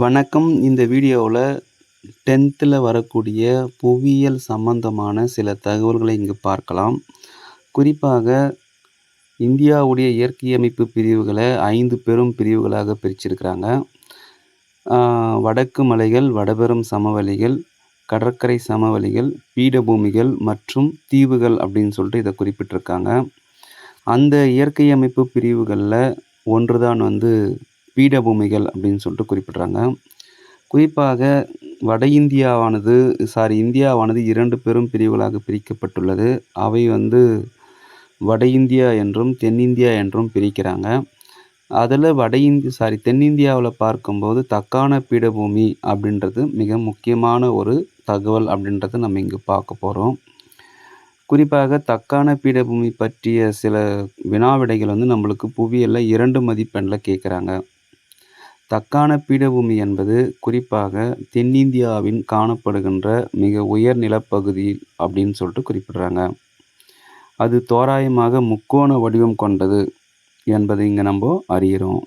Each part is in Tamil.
வணக்கம். இந்த வீடியோவில் டென்த்தில் வரக்கூடிய புவியியல் சம்பந்தமான சில தகவல்களை இங்கு பார்க்கலாம். குறிப்பாக இந்தியாவுடைய இயற்கையமைப்பு பிரிவுகளை ஐந்து பெரும் பிரிவுகளாக பிரிச்சிருக்கிறாங்க. வடக்கு மலைகள் வடபெரும் சமவெளிகள் கடற்கரை சமவெளிகள் பீடபூமிகள் மற்றும் தீவுகள் அப்படின்னு சொல்லிட்டு இதை குறிப்பிட்டிருக்காங்க. அந்த இயற்கை அமைப்பு பிரிவுகளில் ஒன்று தான் வந்து பீடபூமிகள் அப்படின்னு சொல்லிட்டு குறிப்பிட்றாங்க. குறிப்பாக வட இந்தியாவானது சாரி இந்தியாவானது இரண்டு பெரும் பிரிவுகளாக பிரிக்கப்பட்டுள்ளது. அவை வந்து வட இந்தியா என்றும் தென்னிந்தியா என்றும் பிரிக்கிறாங்க. அதில் வட இந்தி சாரி தென்னிந்தியாவில் பார்க்கும்போது தக்கான பீடபூமி அப்படின்றது மிக முக்கியமான ஒரு தகவல் அப்படின்றத நம்ம இங்கே பார்க்க போகிறோம் குறிப்பாக தக்கான பீடபூமி பற்றிய சில வினாவிடைகள் வந்து நம்மளுக்கு புவியியலில் இரண்டு மதிப்பெண்ணில் கேட்குறாங்க. தக்கான பீடபூமி என்பது குறிப்பாக தென்னிந்தியாவின் காணப்படுகின்ற மிக உயர் நிலப்பகுதி அப்படின்னு சொல்லிட்டு குறிப்பிடுறாங்க. அது தோராயமாக முக்கோண வடிவம் கொண்டது என்பதை இங்கே நம்ம அறிகிறோம்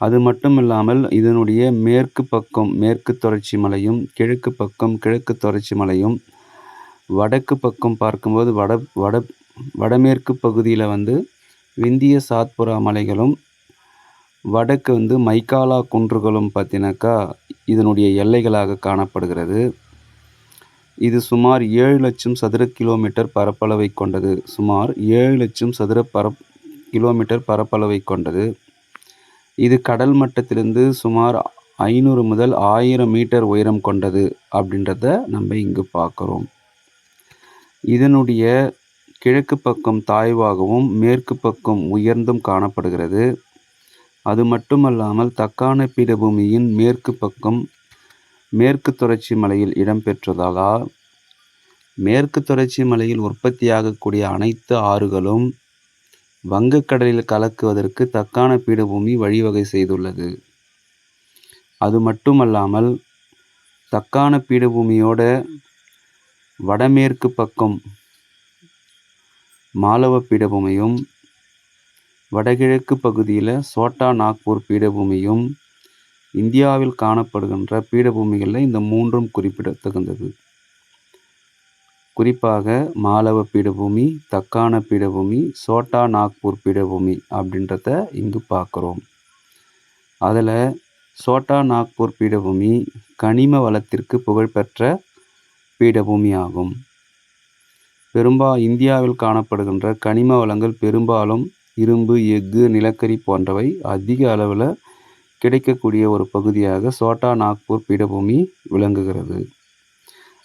அது மட்டும் இல்லாமல் இதனுடைய மேற்கு பக்கம் மேற்கு தொடர்ச்சி மலையும் கிழக்கு பக்கம் கிழக்கு தொடர்ச்சி மலையும் வடக்கு பக்கம் பார்க்கும்போது வட வட வடமேற்கு பகுதியில் வந்து விந்திய சாத்புரா மலைகளும் வடக்கு வந்து மைக்காலா குன்றுகளும் பார்த்தினாக்கா இதனுடைய எல்லைகளாக காணப்படுகிறது. இது சுமார் ஏழு லட்சம் சதுர கிலோமீட்டர் பரப்பளவை கொண்டது. சுமார் ஏழு லட்சம் சதுர பரப் கிலோமீட்டர் பரப்பளவை கொண்டது. இது கடல் மட்டத்திலிருந்து சுமார் ஐநூறு முதல் ஆயிரம் மீட்டர் உயரம் கொண்டது அப்படின்றத நம்ம இங்கு பார்க்குறோம். இதனுடைய கிழக்கு பக்கம் தாய்வாகவும் மேற்கு பக்கம் உயர்ந்தும் காணப்படுகிறது. அது மட்டுமல்லாமல் தக்காண பீடபூமியின் மேற்கு பக்கம் மேற்கு தொடர்ச்சி மலையில் இடம்பெற்றதால் மேற்கு தொடர்ச்சி மலையில் உற்பத்தியாகக்கூடிய அனைத்து ஆறுகளும் வங்கக்கடலில் கலக்குவதற்கு தக்கான பீடபூமி வழிவகை செய்துள்ளது. அது மட்டுமல்லாமல் தக்கான பீடபூமியோட வடமேற்கு பக்கம் மாலவ பீடபூமியும் வடகிழக்கு பகுதியில் சோட்டா நாக்பூர் பீடபூமியும் இந்தியாவில் காணப்படுகின்ற பீடபூமிகளில் இந்த மூன்றும் குறிப்பிடத்தகுந்தது. குறிப்பாக மாலவ பீடபூமி தக்கான பீடபூமி சோட்டா நாக்பூர் பீடபூமி அப்படின்றத இங்கு பார்க்குறோம். அதில் சோட்டா நாக்பூர் பீடபூமி கனிம வளத்திற்கு புகழ்பெற்ற பீடபூமி ஆகும். பெரும்பா இந்தியாவில் காணப்படுகின்ற கனிம வளங்கள் பெரும்பாலும் இரும்பு எஃகு நிலக்கரி போன்றவை அதிக அளவில் கிடைக்கக்கூடிய ஒரு பகுதியாக சோட்டா நாக்பூர் பீடபூமி விளங்குகிறது.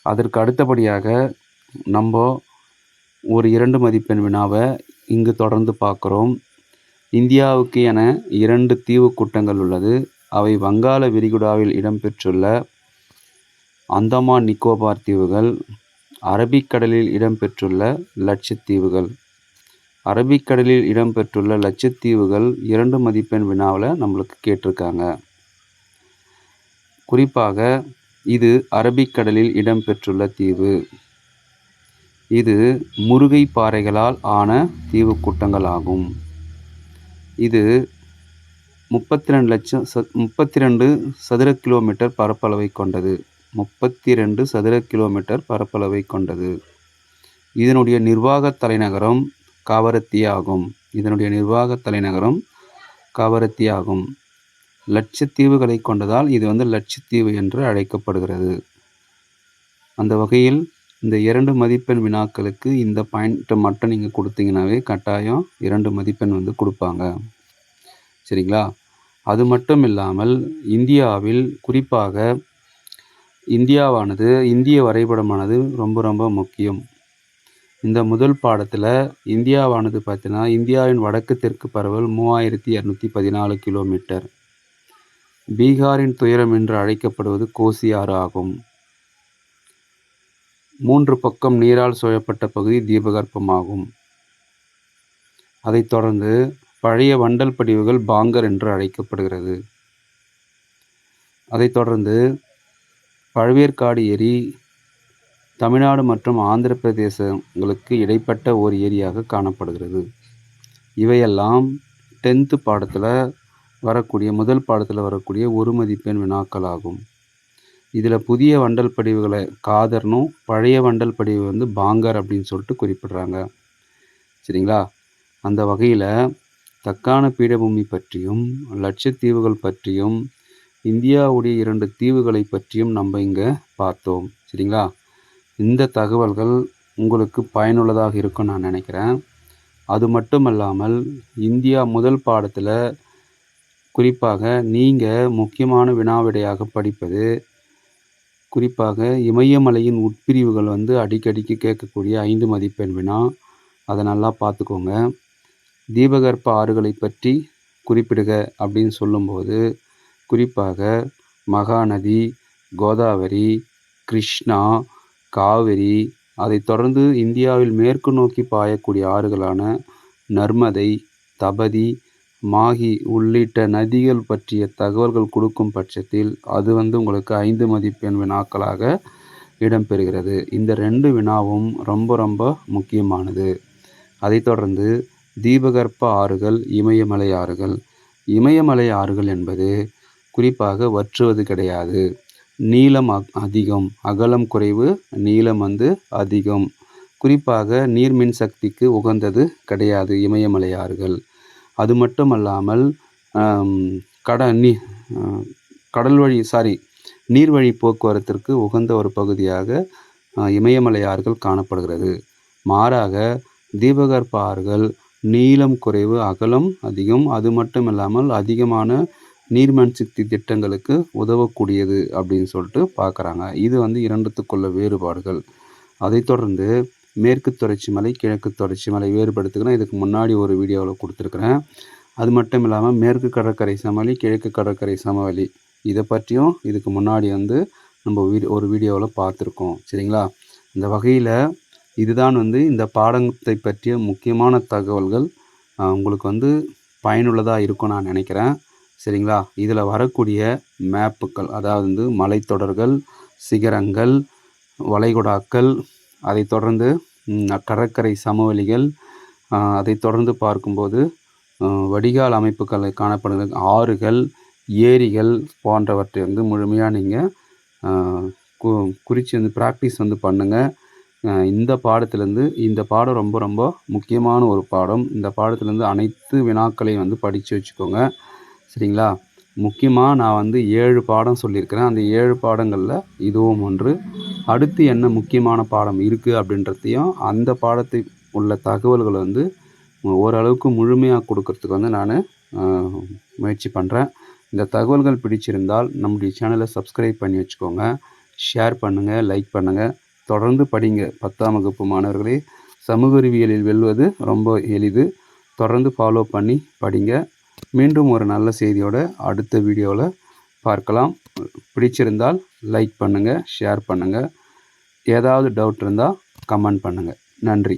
அதற்கு அடுத்தபடியாக நம்ம ஒரு இரண்டு மதிப்பெண் வினாவை இங்கு தொடர்ந்து பார்க்குறோம். இந்தியாவுக்கு என இரண்டு தீவு கூட்டங்கள் உள்ளது. அவை வங்காள விரிகுடாவில் இடம்பெற்றுள்ள அந்தமான் நிக்கோபார் தீவுகள் அரபிக்கடலில் இடம்பெற்றுள்ள லட்சத்தீவுகள் அரபிக்கடலில் இடம்பெற்றுள்ள லட்சத்தீவுகள் இரண்டு மதிப்பெண் வினாவில் நம்மளுக்கு கேட்டிருக்காங்க. குறிப்பாக இது அரபிக்கடலில் இடம்பெற்றுள்ள தீவு. இது முருகை பாறைகளால் ஆன தீவு கூட்டங்களாகும் இது முப்பத்தி ரெண்டு லட்சம் ச முப்பத்தி ரெண்டு சதுர கிலோமீட்டர் பரப்பளவை கொண்டது. முப்பத்தி ரெண்டு சதுர கிலோமீட்டர் பரப்பளவை கொண்டது. இதனுடைய நிர்வாக தலைநகரம் காவரத்தி ஆகும் இதனுடைய நிர்வாக தலைநகரம் காவரத்தி ஆகும் லட்சத்தீவுகளை கொண்டதால் இது வந்து லட்சத்தீவு என்று அழைக்கப்படுகிறது. அந்த வகையில் இந்த இரண்டு மதிப்பெண் வினாக்களுக்கு இந்த பாயிண்ட்டை மட்டும் நீங்கள் கொடுத்தீங்கனாவே கட்டாயம் இரண்டு மதிப்பெண் வந்து கொடுப்பாங்க. சரிங்களா? அது மட்டும் இல்லாமல் இந்தியாவில் குறிப்பாக இந்தியாவானது இந்திய வரைபடமானது ரொம்ப ரொம்ப முக்கியம். இந்த முதல் பாடத்தில் இந்தியாவானது பார்த்தீங்கன்னா இந்தியாவின் வடக்கு தெற்கு பரவல் மூவாயிரத்தி இரநூத்தி பதினாலு கிலோமீட்டர். பீகாரின் துயரம் என்று அழைக்கப்படுவது கோசி ஆறு ஆகும். மூன்று பக்கம் நீரால் சூழப்பட்ட பகுதி தீபகற்பமாகும். அதைத் தொடர்ந்து பழைய வண்டல் படிவுகள் பாங்கர் என்று அழைக்கப்படுகிறது. அதைத் தொடர்ந்து பழவேற்காடு ஏரி தமிழ்நாடு மற்றும் ஆந்திர பிரதேசங்களுக்கு இடைப்பட்ட ஒரு ஏரியாக காணப்படுகிறது. இவையெல்லாம் டென்த்து பாடத்தில் வரக்கூடிய முதல் பாடத்தில் வரக்கூடிய ஒரு மதிப்பெண் வினாக்கள் ஆகும். இதில் புதிய வண்டல் படிவுகளை காதர்னும் பழைய வண்டல் படிவு வந்து பாங்கர் அப்படின்னு சொல்லிட்டு குறிப்பிடுறாங்க. சரிங்களா? அந்த வகையில் தக்கான பீடபூமி பற்றியும் லட்சத்தீவுகள் பற்றியும் இந்தியாவுடைய இரண்டு தீவுகளை பற்றியும் நம்ம இங்கே பார்த்தோம். சரிங்களா? இந்த தகவல்கள் உங்களுக்கு பயனுள்ளதாக இருக்கும்னு நான் நினைக்கிறேன். அது மட்டும் அல்லாமல் இந்தியா முதல் பாடத்தில் குறிப்பாக நீங்கள் முக்கியமான வினாவிடையாக படிப்பது குறிப்பாக இமயமலையின் உட்பிரிவுகள் வந்து அடிக்கடிக்கு கேட்கக்கூடிய ஐந்து மதிப்பெண் வினா. அதை நல்லா பார்த்துக்கோங்க. தீபகற்ப ஆறுகளை பற்றி குறிப்பிடுக அப்படின்னு சொல்லும்போது குறிப்பாக மகாநதி கோதாவரி கிருஷ்ணா காவிரி அதைத் தொடர்ந்து இந்தியாவில் மேற்கு நோக்கி பாயக்கூடிய ஆறுகளான நர்மதை தபதி மாகி உள்ளிட்ட நதிகள் பற்றிய தகவல்கள் கொடுக்கும் பட்சத்தில் அது வந்து உங்களுக்கு ஐந்து மதிப்பெண் வினாக்களாக இடம்பெறுகிறது. இந்த ரெண்டு வினாவும் ரொம்ப ரொம்ப முக்கியமானது. அதைத் தொடர்ந்து தீபகற்ப ஆறுகள் இமயமலை ஆறுகள். இமயமலை ஆறுகள் என்பது குறிப்பாக வற்றுவது கிடையாது. நீளம் அதிகம். அகலம் குறைவு நீளம் வந்து அதிகம். குறிப்பாக நீர்மின் சக்திக்கு உகந்தது கிடையாது இமயமலை ஆறுகள் அது மட்டும் அல்லாமல் கட நீ கடல் வழி சாரி நீர்வழி போக்குவரத்திற்கு உகந்த ஒரு பகுதியாக இமயமலை ஆறுகள் காணப்படுகிறது. மாறாக தீபகற்ப ஆறுகள் நீளம் குறைவு அகலம் அதிகம். அது மட்டும் இல்லாமல் அதிகமான நீர்மண் சக்தி திட்டங்களுக்கு உதவக்கூடியது அப்படின்னு சொல்லிட்டு பார்க்குறாங்க. இது வந்து இரண்டுத்துக்குள்ள வேறுபாடுகள். அதை தொடர்ந்து மேற்கு தொடர்ச்சி மலை கிழக்கு தொடர்ச்சி மலை வேறுபடுத்துக்கிறேன் இதுக்கு முன்னாடி ஒரு வீடியோவில் கொடுத்துருக்குறேன். அது மட்டும் இல்லாமல் மேற்கு கடற்கரை சமவெளி கிழக்கு கடற்கரை சமவெளி. இதை பற்றியும் இதுக்கு முன்னாடி வந்து நம்ம வீடு ஒரு வீடியோவில் பார்த்துருக்கோம். சரிங்களா? இந்த வகையில் இதுதான் வந்து இந்த பாடத்தை பற்றிய முக்கியமான தகவல்கள் உங்களுக்கு வந்து பயனுள்ளதாக இருக்கும் நான் நினைக்கிறேன். சரிங்களா? இதில் வரக்கூடிய மேப்புக்கள் அதாவது வந்து மலைத்தொடர்கள் சிகரங்கள் வளைகுடாக்கள் அதைத் தொடர்ந்து கடற்கரை சமவெளிகள் அதைத் தொடர்ந்து பார்க்கும்போது வடிகால் அமைப்புகள் காணப்படுகிற ஆறுகள் ஏரிகள் போன்றவற்றை வந்து முழுமையாக நீங்கள் கு குறித்து வந்து ப்ராக்டிஸ் வந்து பண்ணுங்கள் இந்த பாடத்துலேருந்து இந்த பாடம் ரொம்ப ரொம்ப முக்கியமான ஒரு பாடம். இந்த பாடத்துலேருந்து அனைத்து வினாக்களையும் வந்து படித்து வச்சுக்கோங்க. சரிங்களா? முக்கியமாக நான் வந்து ஏழு பாடம் சொல்லியிருக்கிறேன். அந்த ஏழு பாடங்களில் இதுவும் ஒன்று. அடுத்து என்ன முக்கியமான பாடம் இருக்குது அப்படின்றதையும் அந்த பாடத்தை உள்ள தகவல்களை வந்து ஓரளவுக்கு முழுமையாக கொடுக்கறதுக்கு வந்து நான் முயற்சி பண்ணுறேன் இந்த தகவல்கள் பிடிச்சிருந்தால் நம்முடைய சேனலை சப்ஸ்கிரைப் பண்ணி வச்சுக்கோங்க. ஷேர் பண்ணுங்கள் லைக் பண்ணுங்கள் தொடர்ந்து படிங்க. பத்தாம் வகுப்பு மாணவர்களே சமூக அறிவியலில் வெல்வது ரொம்ப எளிது. தொடர்ந்து ஃபாலோ பண்ணி படிங்க. மீண்டும் ஒரு நல்ல செய்தியோட அடுத்த வீடியோவில் பார்க்கலாம். பிடிச்சிருந்தால் லைக் பண்ணுங்கள் ஷேர் பண்ணுங்கள் ஏதாவது டவுட் இருந்தால் கமெண்ட் பண்ணுங்கள் நன்றி.